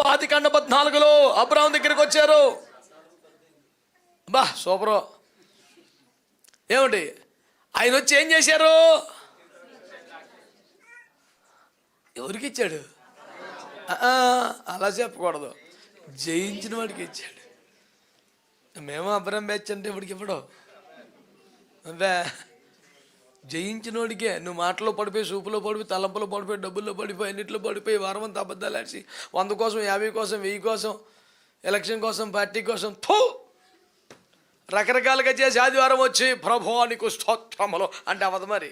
ఆది కాండ పద్నాలుగులో అబ్రాహం దగ్గరికి వచ్చారు. బా సూపరు. ఏమండి? ఆయన వచ్చి ఏం చేశారు? ఎవరికి ఇచ్చాడు? అలా చెప్పకూడదు. జయించిన వాడికి ఇచ్చాడు. మేము అబ్రహం బ్యాచ్ అంటే ఇప్పటికి ఇవ్వడు? అబ్బే జయించినోడికే. నువ్వు మాటలో పడిపోయి సూపులో పడిపోయి తలంపులో పడిపోయి డబ్బుల్లో పడిపోయి అన్నింటిలో పడిపోయి వారమంతా అంతా అబద్ధాలు ఆడిసి వంద కోసం యాభై కోసం వెయ్యి కోసం ఎలక్షన్ కోసం పార్టీ కోసం థూ! రకరకాలుగా చేసి ఆదివారం వచ్చి ప్రభువానికి స్తోత్రములు. అంటే అవదు మరి.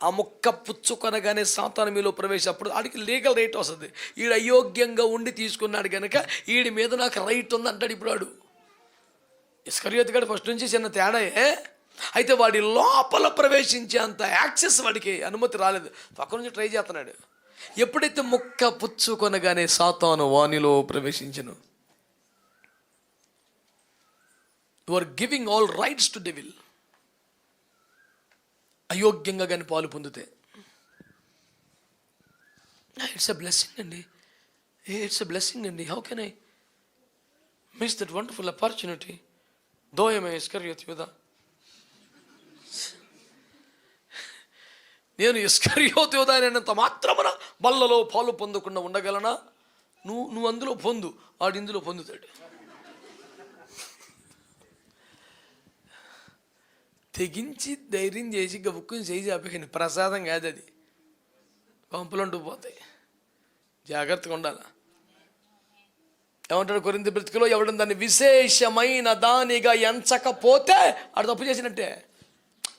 ఆ ముక్క పుచ్చుకొనగానే సాతాను మీలో ప్రవేశప్పుడు ఆడికి లీగల్ రైట్ వస్తుంది. ఈడు అయోగ్యంగా ఉండి తీసుకున్నాడు కనుక ఈడి మీద నాకు రైట్ ఉంది అంటాడు ఇప్పుడు వాడు ఇస్కరియోత్ గడు ఫస్ట్ నుంచి చిన్న తేడాయే అయితే వాడి లోపల ప్రవేశించేంత యాక్సెస్ వాడికి అనుమతి రాలేదు. పక్క నుంచి ట్రై చేస్తున్నాడు. ఎప్పుడైతే ముక్క పుచ్చుకొనగానే సాతాను వాణిలో ప్రవేశించను. You are giving all rights to devil అయోగ్యంగా కానీ పాలు పొందితే. ఇట్స్ అ బ్లెస్సింగ్ అండి. ఇట్స్ అ బ్లెస్సింగ్ అండి. How can I miss that wonderful opportunity దోయమే Iscariot యూదా నేను ఇస్కర్యోత్ మాత్రమున బల్లలో పాలు పొందకుండా ఉండగలనా? నువ్వు నువ్వు అందులో పొందు వాడు ఇందులో పొందుతాడు. తెగించి ధైర్యం చేసి గబుక్కుని చేయి ఆపేకండి ప్రసాదం కాదు అది. పంపులంటూ పోతాయి. జాగ్రత్తగా ఉండాలి? ఏమంటాడు కొరింత బ్రతికలో ఎవడం దాన్ని విశేషమైన దానిగా ఎంచకపోతే ఆడు తప్పు చేసినట్టే.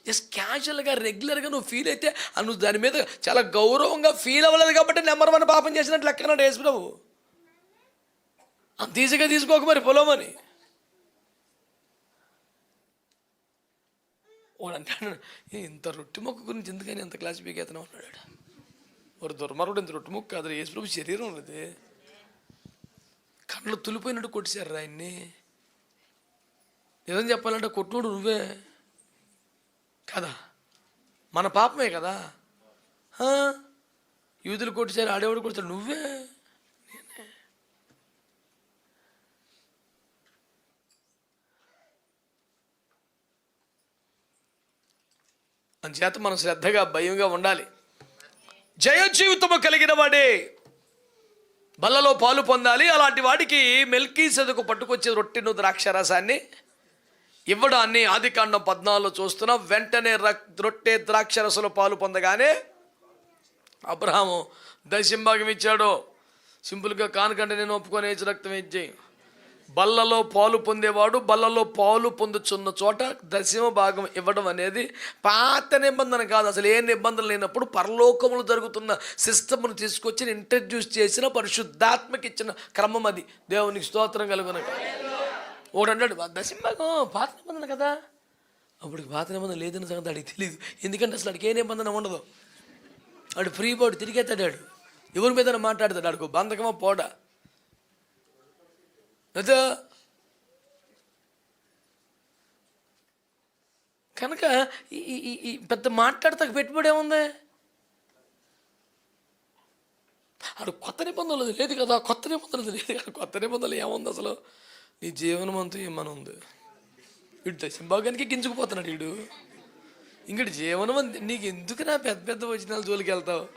జస్ట్ క్యాజువల్గా రెగ్యులర్గా నువ్వు ఫీల్ అయితే నువ్వు దాని మీద చాలా గౌరవంగా ఫీల్ అవ్వలేదు కాబట్టి నెంబర్ వన్ పాపం చేసినట్లు ఎక్కడన్నాడు యేసుప్రభు అంత ఈజీగా తీసుకోక మరి పొలమని వాడు అంటాడు ఇంత రొట్టె మొక్క గురించి ఎందుకని ఇంత క్లాస్ పీకేతనం అన్నాడు వాడు? దుర్మార్గుడు ఇంత రొట్టె మొక్క కాదు యేసుప్రభు శరీరం ఉన్నది. కళ్ళు తులిపోయినట్టు కొట్టేశారు ఆయన్ని. నిజం చెప్పాలంటే కొట్టుడు నువ్వే. కదా. మన పాపమే కదా. యూదులు కొట్టేశారు ఆడేవాడు కొడతాడు నువ్వే? నేనే అంచేత మనం శ్రద్ధగా భయంగా ఉండాలి. జయ జీవితము కలిగిన వాడే. బల్లలో పాలు పొందాలి. అలాంటి వాడికి మెల్కీ సెదకు పట్టుకొచ్చే రొట్టెను ద్రాక్షరసాన్ని. ఇవ్వడాన్ని ఆదికాండం పద్నాలుగులో చూస్తున్నాం. వెంటనే రొట్టె ద్రాక్షరసలు పాలు పొందగానే అబ్రహాము దశింభాగం ఇచ్చాడు. సింపుల్గా కానుకంటే నేను ఒప్పుకొని ఏచి రక్తం ఇచ్చి. బల్లలో పాలు పొందేవాడు బల్లలో పాలు పొందుచున్న చోట దశమ భాగం ఇవ్వడం అనేది పాత నిబంధన కాదు. అసలు ఏ నిబంధన లేనప్పుడు పరలోకములు జరుగుతున్న సిస్టమ్ను తీసుకొచ్చి ఇంట్రడ్యూస్ చేసిన పరిశుద్ధాత్మకి ఇచ్చిన క్రమం అది. దేవునికి స్తోత్రం కలుగునక. ఒకడు అంటాడు దశంభాగం పాత నిబంధన కదా. అప్పుడు పాత నిబంధన లేదని సంగతి అడిగి తెలియదు ఎందుకంటే అసలు అడిగి ఏ నిబంధన ఉండదు. వాడు ఫ్రీ బోర్డు తిరిగేతాడాడు ఎవరి మీద మాట్లాడతాడు. ఆడుకో బంధకమా పోడ. అదే. కనుక ఈ- ఈ- పెద్ద మాట్లాడతాక పెట్టుబడి ఏముంది? ఆడు కొత్త నిబంధనలు లేదు కదా కొత్త నిబంధనలు లేదు కదా కొత్త నిబంధనలు ఏముంది అసలు? నీ జీవనం అంతా ఏమని ఉంది? వీడు దశంభాగానికి గింజుకుపోతున్నాడు వీడు ఇంకటి జీవనం అంత- నీకు ఎందుకు నా పెద్ద పెద్ద వచనాలు జోలికి వెళ్తావు?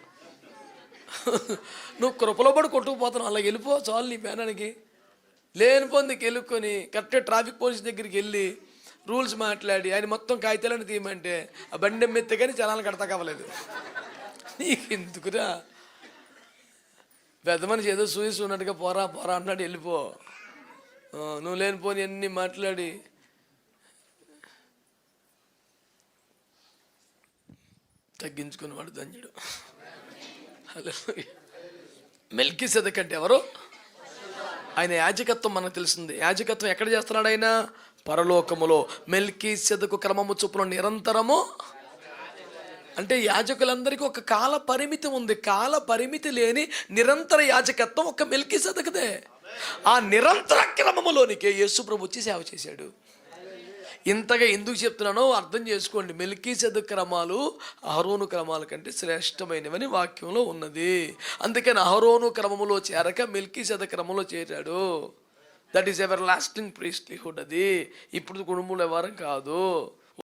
నువ్వు కృపలో పడి కొట్టుకుపోతున్నావు అలా వెళ్ళిపో చాలు నీ పేనానికి. లేనిపోయింది కెలుక్కొని కరెక్ట్గా ట్రాఫిక్ పోలీస్ దగ్గరికి వెళ్ళి రూల్స్ మాట్లాడి ఆయన మొత్తం కాగితాలను తీయమంటే ఆ బండి మెత్తే కానీ చలాలు కడతా కావలేదు. నీకు ఎందుకురా పెద్ద మనిషి ఏదో సూయిస్ ఉన్నట్టుగా పోరా పోరా అన్నాడు వెళ్ళిపో. నువ్వు లేనిపోని అన్నీ మాట్లాడి. తగ్గించుకున్నవాడు ధన్యుడు. హలో మెల్కి సెదకంటే ఎవరు? ఆయన యాజకత్వం మనకు తెలిసింది. యాజకత్వం ఎక్కడ చేస్తున్నాడు ఆయన? పరలోకములో. మెల్కీ సెదకు క్రమము చొప్పున నిరంతరము. అంటే యాజకులందరికీ ఒక కాల పరిమితి ఉంది. కాల పరిమితి లేని నిరంతర యాజకత్వం ఒక మెల్కీ సెదకదే ఆ నిరంతర క్రమములోనికే యేసు ప్రభు వచ్చి సేవ చేశాడు. ఇంతగా ఎందుకు చెప్తున్నానో అర్థం చేసుకోండి. మెల్కీ క్రమాలు అహరోను క్రమాల కంటే శ్రేష్టమైనవని వాక్యంలో ఉన్నది. అందుకని అహరోను క్రమములో చేరక మెల్కీ క్రమంలో చేరాడు. That is everlasting priesthood అది. ఇప్పుడు కుటుంబంలో ఎవరం కాదు.